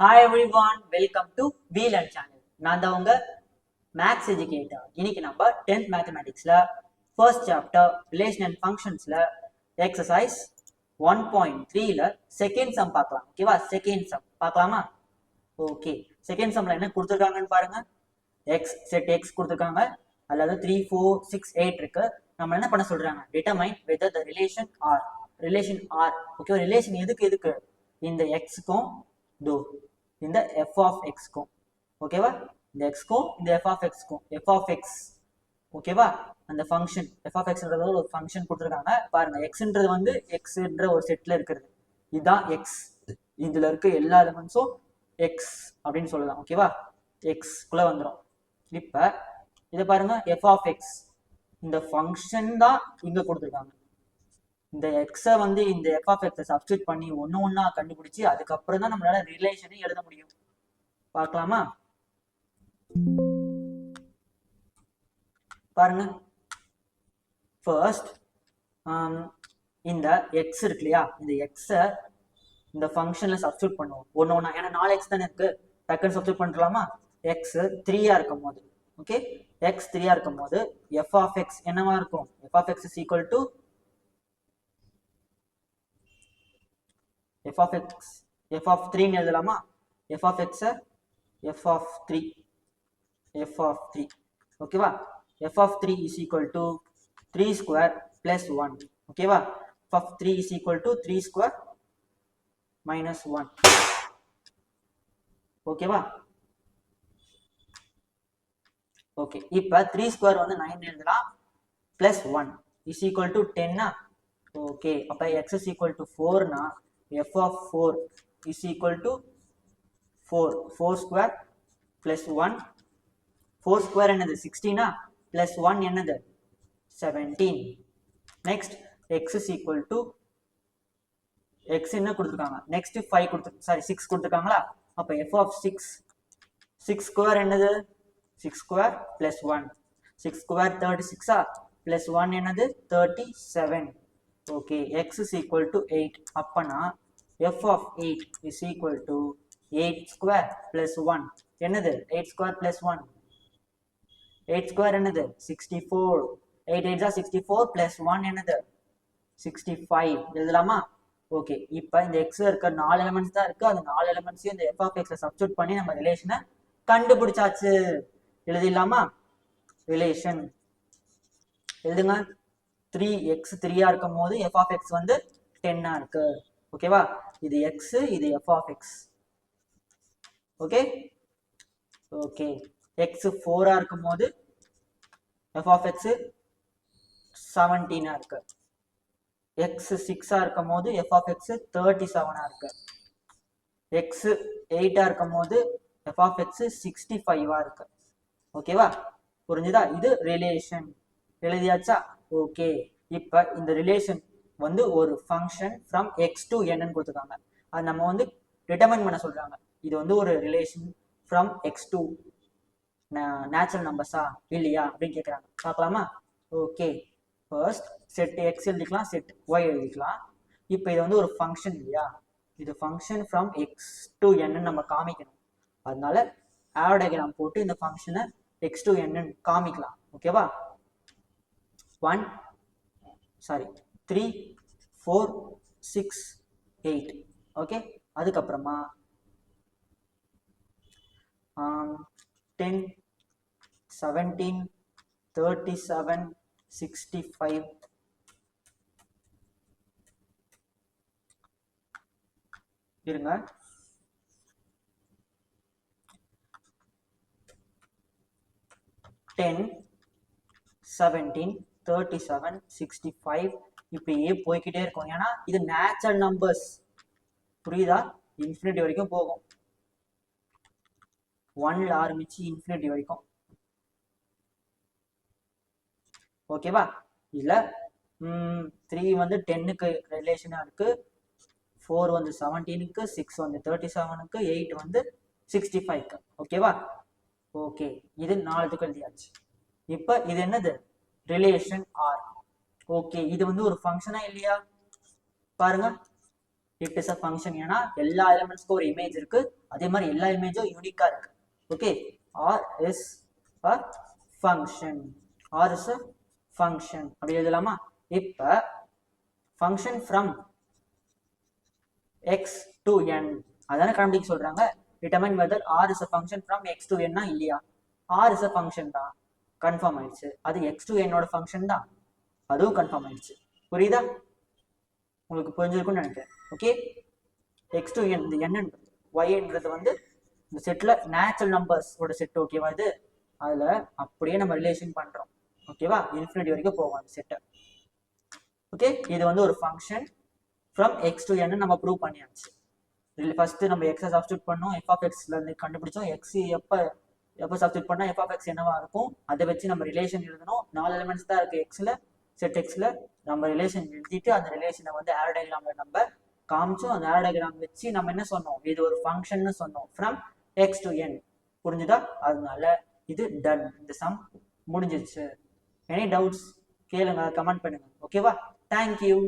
Hi everyone welcome to வீலன் channel நான் தான் உங்க மேக்ஸ் எஜுகேட்டர் இன்னைக்கு நம்ம டென்த் மேத்தமேட்டிக்ஸ்ல ஃபர்ஸ்ட் சாப்டர் ரிலேஷன் அண்ட் ஃபங்க்ஷன்ஸ்ல எக்ஸசைஸ் ஒன் பாயிண்ட் த்ரீல செகண்ட் சம் பார்க்கலாம். ஓகேவா செகண்ட் சம் பார்க்கலாமா? ஓகே செகண்ட் சம்ல என்ன கொடுத்துருக்காங்கன்னு பாருங்க. எக்ஸ் செட் எக்ஸ் கொடுத்துருக்காங்க. அல்லது த்ரீ ஃபோர் சிக்ஸ் எயிட் இருக்கு. நம்ம என்ன பண்ண சொல்றாங்க? Determine whether the relation R relation R okay relation எதுக்கு எதுக்கு? இந்த எக்ஸுக்கும் தோ இந்த எஃப் ஆஃப் எக்ஸ்க்கும் ஓகேவா இந்த எக்ஸ்க்கும் இந்த எஃப் ஆஃப் எக்ஸ்க்கும் எஃப் ஆஃப் எக்ஸ் ஓகேவா அந்த ஃபங்க்ஷன் எஃப் ஆஃப் எக்ஸ்ன்றது ஒரு ஃபங்க்ஷன் கொடுத்துருக்காங்க. பாருங்க எக்ஸ்ன்றது வந்து எக்ஸ்ன்ற ஒரு செட்டில் இருக்கிறது. இதுதான் எக்ஸ் இதில் இருக்க எல்லா எலிமெண்ட்ஸும் எக்ஸ் அப்படின்னு சொல்லலாம் ஓகேவா எக்ஸ்குள்ள வந்துடும் இப்போ இதை பாருங்க எஃப் ஆஃப் எக்ஸ் இந்த ஃபங்க்ஷன் தான் இங்கே கொடுத்துருக்காங்க. இந்த எக்ஸை வந்து இந்த எஃப் ஆஃப் எக்ஸை சப்ஸ்டியூட் பண்ணி ஒன்று ஒன்றா கண்டுபிடிச்சி அதுக்கப்புறம் தான் நம்மளால ரிலேஷனை எழுத முடியும். பார்க்கலாமா? பாருங்க. ஃபர்ஸ்ட் um, இந்த எக்ஸ் இருக்கு இல்லையா? இந்த எக்ஸை இந்த ஃபங்க்ஷனில் சப்ஸ்டியூட் பண்ணுவோம். ஒன்று ஒன்றா ஏன்னா நாலு எக்ஸ் தானே இருக்கு. டக்குன்னு சப்ஸ்டியூட் பண்ணலாமா எக்ஸ் த்ரீயா இருக்கும் போது ஓகே எக்ஸ் த்ரீயா இருக்கும் போது எஃப் ஆஃப் எக்ஸ் என்னவா இருக்கும்? F of x is equal to f of x f of த்ரீன்னு எழுதலாமா எஃப் ஆஃப் எக்ஸை f of three f of three ஓகேவா f of three is equal to three square plus one ஓகேவா f of three is equal to three square minus one ஓகேவா okay இப்போ three square வந்து nine எழுதலாம் plus one is equal to டென்னா okay அப்போ x is equal to ஃபோர்னா f of four is equal to four 4 square plus 1 4 square என்னது சிக்ஸ்டீனா plus one என்னது seventeen next x is equal to x என்ன கொடுத்துருக்காங்க next five கொடுத்து sorry six கொடுத்துருக்காங்களா அப்போ f of six six square என்னது six square plus one six square thirty சிக்ஸா ப்ளஸ் ஒன் என்னது thirty seven okay x is equal to 8 அப்பனா f of 8 is equal to 8 square plus 1 என்னது? 8 square plus 1 8 square என்னது? 64 8 8 sixty 64 plus 1 என்னது? 65 எழுதலாமா? Okay இப்போ இந்த x இருக்க நாலு எலிமெண்ட்ஸ் தான் இருக்கு. அந்த நாலு எலிமெண்ட்ஸையும் இந்த f of x ல சப்ஸ்டியூட் பண்ணி நம்ம ரிலேஷனை கண்டுபிடிச்சாச்சு. எழுதிடலாமா? ரிலேஷன் எழுதுங்க. த்ரீ எக்ஸ் த்ரீயா இருக்கும் போது எஃப் ஆஃப் எக்ஸ் வந்து டென்னா இருக்கு. ஓகேவா இது எக்ஸ் இது f of x okay okay x ஃபோரா இருக்கும் போது எஃப் ஆஃப் எக்ஸ் செவன்டீனா இருக்கு. எக்ஸ் சிக்ஸா இருக்கும் போது எஃப் ஆஃப் எக்ஸ் தேர்ட்டி செவனா இருக்கு. எக்ஸ் எயிட்டா இருக்கும் போது எஃப் ஆஃப் எக்ஸ் சிக்ஸ்டி ஃபைவா இருக்கு ஓகேவா புரிஞ்சுதா? இது ரிலேஷன் எழுதியாச்சா? ஓகே இப்போ இந்த ரிலேஷன் வந்து ஒரு ஃபங்க்ஷன் ஃப்ரம் எக்ஸ் டு என்னன்னு கொடுத்துருக்காங்க. அது நம்ம வந்து டிட்டர்மைன் பண்ண சொல்கிறாங்க இது வந்து ஒரு relation from x to natural நம்பர்ஸா இல்லையா அப்படின்னு கேட்குறாங்க பார்க்கலாமா? ஓகே ஃபர்ஸ்ட் செட் எக்ஸ் எழுதிக்கலாம் செட் ஒய் எழுதிக்கலாம். இப்போ இது வந்து ஒரு ஃபங்க்ஷன் இல்லையா? இது ஃபங்க்ஷன் ஃப்ரம் எக்ஸ் டு என்னன்னு நம்ம காமிக்கணும். அதனால ஆரோடகிராம் போட்டு இந்த ஃபங்க்ஷனை எக்ஸ் டு என்னன்னு காமிக்கலாம். ஓகேவா one sorry three four six eight okay அதுக்கப்புறமா ten seventeen thirty seven sixty five இருங்க. Ten seventeen thirty seven sixty five இப்படியே போய்கிட்டே இருக்கும். ஏன்னா இது நேச்சுரல் நம்பர்ஸ் புரியுதா? இன்ஃபினிட்டி வரைக்கும் போகும். ஒன்ல ஆரம்பிச்சு இன்ஃபினிட்டி வரைக்கும். ஓகேவா இல்ல? த்ரீ வந்து டென்னுக்கு ரிலேஷனாக இருக்கு. ஃபோர் வந்து செவன்டீனுக்கு சிக்ஸ் வந்து தேர்ட்டி செவனுக்கு எயிட் வந்து சிக்ஸ்டி ஃபைவ்க்கு ஓகேவா ஓகே இது நாலுத்துக்கு எழுதியாச்சு. இப்போ இது என்னது? ரிலேஷன் ஆர் ஓகே இது வந்து ஒரு ஃபங்க்ஷனா இல்லையா? பாருங்க. இட் இஸ் அ ஃபங்க்ஷன் ஏன்னா எல்லா எலிமெண்ட்ஸ்க்கும் ஒரு இமேஜ் இருக்கு. அதே மாதிரி எல்லா இமேஜும் யூனிக்கா இருக்கு. Okay R is a function R is a function அப்படி எழுதலாமா? இப்ப function from x to N அதான கண்டுபிடிக்க சொல்றாங்க? Determine whether R is a function from x to என்னா இல்லையா? ஆர் இஸ் அ ஃபங்க்ஷன் தான். கன்ஃபார்ம் ஆயிடுச்சு. அது எக்ஸ் டூ என்னோட ஃபங்க்ஷன் தான். அதுவும் கன்ஃபார்ம் ஆயிடுச்சு. புரியுதா? உங்களுக்கு புரிஞ்சிருக்கும்னு நினைக்கிறேன். ஓகே எக்ஸ் டூ என் இந்த என்னன்றது ஒய்ன்றது வந்து இந்த செட்டில் நேச்சுரல் நம்பர்ஸோட செட் ஓகேவா இது? அதில் அப்படியே நம்ம ரிலேஷன் பண்ணுறோம் ஓகேவா இன்ஃபினிட்டி வரைக்கும் போவோம் அந்த செட்டை ஓகே இது வந்து ஒரு ஃபங்க்ஷன் ஃப்ரம் எக்ஸ் டு என்ன நம்ம ப்ரூவ் பண்ணியாச்சு. ஃபர்ஸ்ட் நம்ம எக்ஸை சப்ஸ்டியூட் பண்ணோம். எஃப் ஆஃப் எக்ஸ்ல இருந்து கண்டுபிடிச்சோம். எக்ஸ் எப்போ எப்போ சப்ஸ்டியூட் பண்ணால் எஃப் ஆஃப் எக்ஸ் என்னவா இருக்கும்? அதை வச்சு நம்ம ரிலேஷன் எழுதணும். நாலு எலிமெண்ட்ஸ் தான் இருக்கு எக்ஸில் செட் எக்ஸில் நம்ம ரிலேஷன் எழுதிட்டு அந்த ரிலேஷனை வந்து ஆரோடைகிராம்ல நம்ம காமிச்சோம். அந்த ஆரோடைகிராம் வச்சு நம்ம என்ன சொன்னோம்? இது ஒரு ஃபங்க்ஷன்னு சொன்னோம். ஃப்ரம் எக்ஸ் டு என் புரிஞ்சுதா? அதனால இது டன் இந்த சம் முடிஞ்சிச்சு எனி டவுட்ஸ் கேளுங்க. கமெண்ட் பண்ணுங்க. ஓகேவா தேங்க்யூ